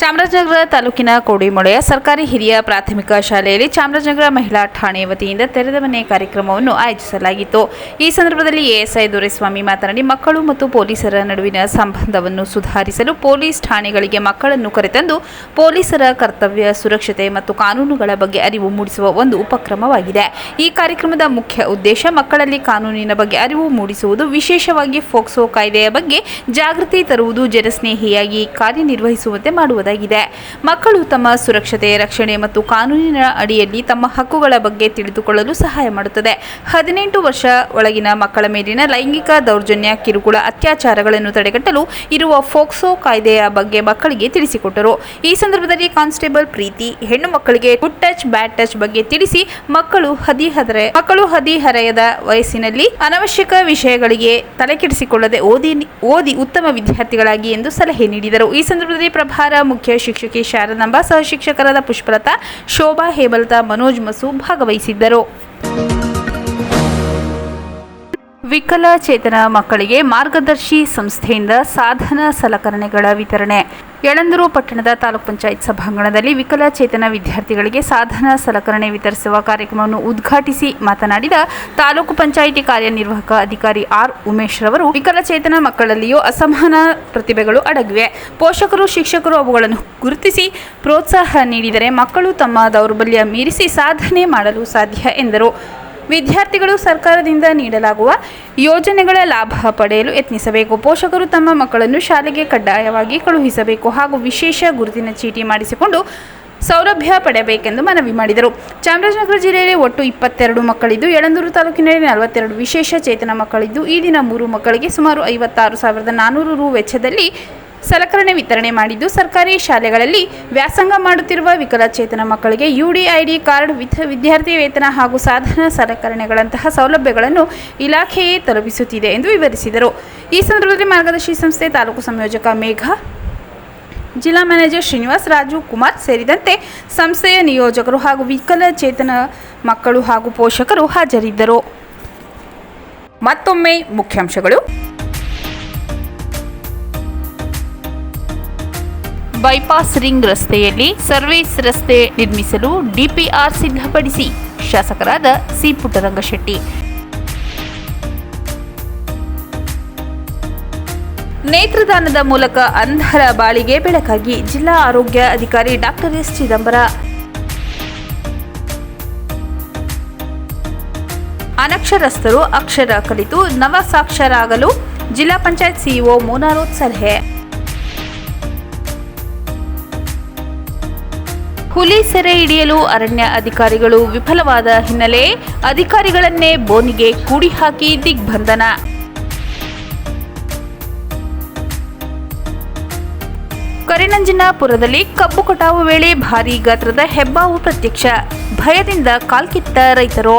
S1: ಚಾಮರಾಜನಗರ ತಾಲೂಕಿನ ಕೋಡಿಮೊಳೆಯ ಸರ್ಕಾರಿ ಹಿರಿಯ ಪ್ರಾಥಮಿಕ ಶಾಲೆಯಲ್ಲಿ ಚಾಮರಾಜನಗರ ಮಹಿಳಾ ಠಾಣೆ ವತಿಯಿಂದ ತೆರೆದ ಮನೆ ಕಾರ್ಯಕ್ರಮವನ್ನು ಆಯೋಜಿಸಲಾಗಿತ್ತು ಈ ಸಂದರ್ಭದಲ್ಲಿ ಎಎಸ್ಐ ದೊರೆಸ್ವಾಮಿ ಮಾತನಾಡಿ ಮಕ್ಕಳು ಮತ್ತು ಪೊಲೀಸರ ನಡುವಿನ ಸಂಬಂಧವನ್ನು ಸುಧಾರಿಸಲು ಪೊಲೀಸ್ ಠಾಣೆಗಳಿಗೆ ಮಕ್ಕಳನ್ನು ಕರೆತಂದು ಪೊಲೀಸರ ಕರ್ತವ್ಯ ಸುರಕ್ಷತೆ ಮತ್ತು ಕಾನೂನುಗಳ ಬಗ್ಗೆ ಅರಿವು ಮೂಡಿಸುವ ಒಂದು ಉಪಕ್ರಮವಾಗಿದೆ ಈ ಕಾರ್ಯಕ್ರಮದ ಮುಖ್ಯ ಉದ್ದೇಶ ಮಕ್ಕಳಲ್ಲಿ ಕಾನೂನಿನ ಬಗ್ಗೆ ಅರಿವು ಮೂಡಿಸುವುದು ವಿಶೇಷವಾಗಿ ಫೋಕ್ಸೋ ಕಾಯ್ದೆಯ ಬಗ್ಗೆ ಜಾಗೃತಿ ತರುವುದು ಜನಸ್ನೇಹಿಯಾಗಿ ಕಾರ್ಯನಿರ್ವಹಿಸುವಂತೆ ಮಾಡುವುದು ಒದಗಿದೆ ಮಕ್ಕಳು ತಮ್ಮ ಸುರಕ್ಷತೆ ರಕ್ಷಣೆ ಮತ್ತು ಕಾನೂನಿನ ಅಡಿಯಲ್ಲಿ ತಮ್ಮ ಹಕ್ಕುಗಳ ಬಗ್ಗೆ ತಿಳಿದುಕೊಳ್ಳಲು ಸಹಾಯ ಮಾಡುತ್ತದೆ ಹದಿನೆಂಟು ವರ್ಷ ಒಳಗಿನ ಮಕ್ಕಳ ಮೇಲಿನ ಲೈಂಗಿಕ ದೌರ್ಜನ್ಯ ಕಿರುಕುಳ ಅತ್ಯಾಚಾರಗಳನ್ನು ತಡೆಗಟ್ಟಲು ಇರುವ ಫೋಕ್ಸೋ ಕಾಯ್ದೆಯ ಬಗ್ಗೆ ಮಕ್ಕಳಿಗೆ ತಿಳಿಸಿಕೊಟ್ಟರು ಈ ಸಂದರ್ಭದಲ್ಲಿ ಕಾನ್ಸ್ಟೇಬಲ್ ಪ್ರೀತಿ ಹೆಣ್ಣು ಮಕ್ಕಳಿಗೆ ಗುಡ್ ಟಚ್ ಬ್ಯಾಡ್ ಟಚ್ ಬಗ್ಗೆ ತಿಳಿಸಿ ಮಕ್ಕಳು ಹದಿಹದರೆ ಮಕ್ಕಳು ಹದಿಹರೆಯದ ವಯಸ್ಸಿನಲ್ಲಿ ಅನವಶ್ಯಕ ವಿಷಯಗಳಿಗೆ ತಲೆಕೆಡಿಸಿಕೊಳ್ಳದೆ ಓದಿ ಓದಿ ಉತ್ತಮ ವಿದ್ಯಾರ್ಥಿಗಳಾಗಿ ಎಂದು ಸಲಹೆ ನೀಡಿದರು ಈ ಸಂದರ್ಭದಲ್ಲಿ ಪ್ರಭಾರ ಮುಖ್ಯ ಶಿಕ್ಷಕಿ ಶಾರದಾಂಬ ಸಹ ಶಿಕ್ಷಕರಾದ ಪುಷ್ಪಲತಾ ಶೋಭಾ ಹೇಬಲತಾ ಮನೋಜ್ ಮಸು ಭಾಗವಹಿಸಿದ್ದರು ವಿಕಲಚೇತನ ಮಕ್ಕಳಿಗೆ ಮಾರ್ಗದರ್ಶಿ ಸಂಸ್ಥೆಯಿಂದ ಸಾಧನ ಸಲಕರಣೆಗಳ ವಿತರಣೆ ಯಳಂದೂರು ಪಟ್ಟಣದ ತಾಲೂಕ್ ಪಂಚಾಯತ್ ಸಭಾಂಗಣದಲ್ಲಿ ವಿಕಲಚೇತನ ವಿದ್ಯಾರ್ಥಿಗಳಿಗೆ ಸಾಧನ ಸಲಕರಣೆ ವಿತರಿಸುವ ಕಾರ್ಯಕ್ರಮವನ್ನು ಉದ್ಘಾಟಿಸಿ ಮಾತನಾಡಿದ ತಾಲೂಕು ಪಂಚಾಯಿತಿ ಕಾರ್ಯನಿರ್ವಾಹಕ ಅಧಿಕಾರಿ ಆರ್ ಉಮೇಶ್ ರವರು ವಿಕಲಚೇತನ ಮಕ್ಕಳಲ್ಲಿಯೂ ಅಸಮಾನ ಪ್ರತಿಭೆಗಳು ಅಡಗಿವೆ ಪೋಷಕರು ಶಿಕ್ಷಕರು ಅವುಗಳನ್ನು ಗುರುತಿಸಿ ಪ್ರೋತ್ಸಾಹ ನೀಡಿದರೆ ಮಕ್ಕಳು ತಮ್ಮ ದೌರ್ಬಲ್ಯ ಮೀರಿಸಿ ಸಾಧನೆ ಮಾಡಲು ಸಾಧ್ಯ ಎಂದರು ವಿದ್ಯಾರ್ಥಿಗಳು ಸರ್ಕಾರದಿಂದ ನೀಡಲಾಗುವ ಯೋಜನೆಗಳ ಲಾಭ ಪಡೆಯಲು ಯತ್ನಿಸಬೇಕು ಪೋಷಕರು ತಮ್ಮ ಮಕ್ಕಳನ್ನು ಶಾಲೆಗೆ ಕಡ್ಡಾಯವಾಗಿ ಕಳುಹಿಸಬೇಕು ಹಾಗೂ ವಿಶೇಷ ಗುರುತಿನ ಚೀಟಿ ಮಾಡಿಸಿಕೊಂಡು ಸೌಲಭ್ಯ ಪಡೆಯಬೇಕೆಂದು ಮನವಿ ಮಾಡಿದರು ಚಾಮರಾಜನಗರ ಜಿಲ್ಲೆಯಲ್ಲಿ ಒಟ್ಟು ಇಪ್ಪತ್ತೆರಡು ಮಕ್ಕಳಿದ್ದು ಯಳಂದೂರು ತಾಲೂಕಿನಲ್ಲಿ ನಲವತ್ತೆರಡು ವಿಶೇಷ ಚೇತನ ಮಕ್ಕಳಿದ್ದು ಈ ದಿನ ಮೂರು ಮಕ್ಕಳಿಗೆ ಸುಮಾರು ಐವತ್ತಾರು ಸಾವಿರದ ನಾನ್ನೂರು ರು ವೆಚ್ಚದಲ್ಲಿ ಸಲಕರಣೆ ವಿತರಣೆ ಮಾಡಿದ್ದು ಸರ್ಕಾರಿ ಶಾಲೆಗಳಲ್ಲಿ ವ್ಯಾಸಂಗ ಮಾಡುತ್ತಿರುವ ವಿಕಲಚೇತನ ಮಕ್ಕಳಿಗೆ ಯುಡಿಐಡಿ ಕಾರ್ಡ್ ವಿಧ ವಿದ್ಯಾರ್ಥಿ ವೇತನ ಹಾಗೂ ಸಾಧನ ಸಲಕರಣೆಗಳಂತಹ ಸೌಲಭ್ಯಗಳನ್ನು ಇಲಾಖೆಯೇ ತಲುಪಿಸುತ್ತಿದೆ ಎಂದು ವಿವರಿಸಿದರು ಈ ಸಂದರ್ಭದಲ್ಲಿ ಮಾರ್ಗದರ್ಶಿ ಸಂಸ್ಥೆ ತಾಲೂಕು ಸಂಯೋಜಕ ಮೇಘ ಜಿಲ್ಲಾ ಮ್ಯಾನೇಜರ್ ಶ್ರೀನಿವಾಸ್ ರಾಜು ಕುಮಾರ್ ಸೇರಿದಂತೆ ಸಂಸ್ಥೆಯ ನಿಯೋಜಕರು ಹಾಗೂ ವಿಕಲಚೇತನ ಮಕ್ಕಳು ಹಾಗೂ ಪೋಷಕರು ಹಾಜರಿದ್ದರು ಮತ್ತೊಮ್ಮೆ ಮುಖ್ಯಾಂಶಗಳು ಬೈಪಾಸ್ ರಿಂಗ್ ರಸ್ತೆಯಲ್ಲಿ ಸರ್ವಿಸ್ ರಸ್ತೆ ನಿರ್ಮಿಸಲು ಡಿಪಿಆರ್ ಸಿದ್ಧಪಡಿಸಿ ಶಾಸಕರಾದ ಸಿ ಪುಟ್ಟರಂಗಶೆಟ್ಟಿ ನೇತ್ರದಾನದ ಮೂಲಕ ಅಂಧರ ಬಾಳಿಗೆ ಬೆಳಕಾಗಿ ಜಿಲ್ಲಾ ಆರೋಗ್ಯ ಅಧಿಕಾರಿ ಡಾಕ್ಟರ್ ಎಸ್ ಚಿದಂಬರ ಅನಕ್ಷರಸ್ಥರು ಅಕ್ಷರ ಕಲಿತು ನವಸಾಕ್ಷರಾಗಲು ಜಿಲ್ಲಾ ಪಂಚಾಯತ್ ಸಿಇಒ ಮೋನಾರೋತ್ ಸಲಹೆ ಹುಲಿ ಸೆರೆ ಹಿಡಿಯಲು ಅರಣ್ಯ ಅಧಿಕಾರಿಗಳು ವಿಫಲವಾದ ಹಿನ್ನೆಲೆ ಅಧಿಕಾರಿಗಳನ್ನೇ ಬೋನಿಗೆ ಕೂಡಿ ಹಾಕಿ ದಿಗ್ಬಂಧನ ಕರಿನಂಜನಾಪುರದಲ್ಲಿ ಕಬ್ಬು ಕಟಾವು ವೇಳೆ ಭಾರೀ ಗಾತ್ರದ ಹೆಬ್ಬಾವು ಪ್ರತ್ಯಕ್ಷ ಭಯದಿಂದ ಕಾಲ್ಕಿತ್ತ ರೈತರು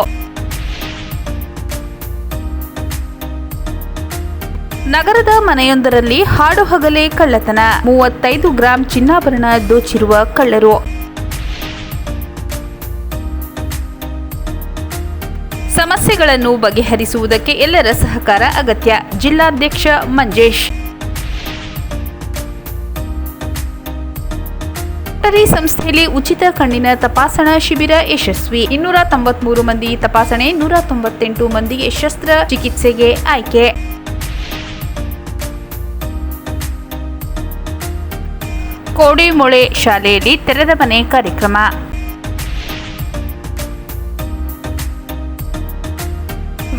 S1: ನಗರದ ಮನೆಯೊಂದರಲ್ಲಿ ಹಾಡು ಹಗಲೇ ಕಳ್ಳತನ ಮೂವತ್ತೈದು ಗ್ರಾಂ ಚಿನ್ನಾಭರಣ ದೋಚಿರುವ ಕಳ್ಳರು ಸಮಸ್ಯೆಗಳನ್ನು ಬಗೆಹರಿಸುವುದಕ್ಕೆ ಎಲ್ಲರ ಸಹಕಾರ ಅಗತ್ಯ ಜಿಲ್ಲಾಧ್ಯಕ್ಷ ಮಂಜೇಶ್ ಟರಿ ಸಂಸ್ಥೆಯಲ್ಲಿ ಉಚಿತ ಕಣ್ಣಿನ ತಪಾಸಣಾ ಶಿಬಿರ ಯಶಸ್ವಿ ಇನ್ನೂರ ತೊಂಬತ್ಮೂರು ಮಂದಿ ತಪಾಸಣೆ ನೂರ ತೊಂಬತ್ತೆಂಟು ಮಂದಿಗೆ ಶಸ್ತ್ರ ಚಿಕಿತ್ಸೆಗೆ ಆಯ್ಕೆ ಕೋಡಿಮೊಳೆ ಶಾಲೆಯಲ್ಲಿ ತೆರೆದ ಮನೆ ಕಾರ್ಯಕ್ರಮ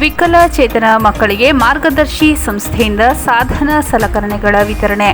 S1: ವಿಕಲಚೇತನ ಮಕ್ಕಳಿಗೆ ಮಾರ್ಗದರ್ಶಿ ಸಂಸ್ಥೆಯಿಂದ ಸಾಧನ ಸಲಕರಣೆಗಳ ವಿತರಣೆ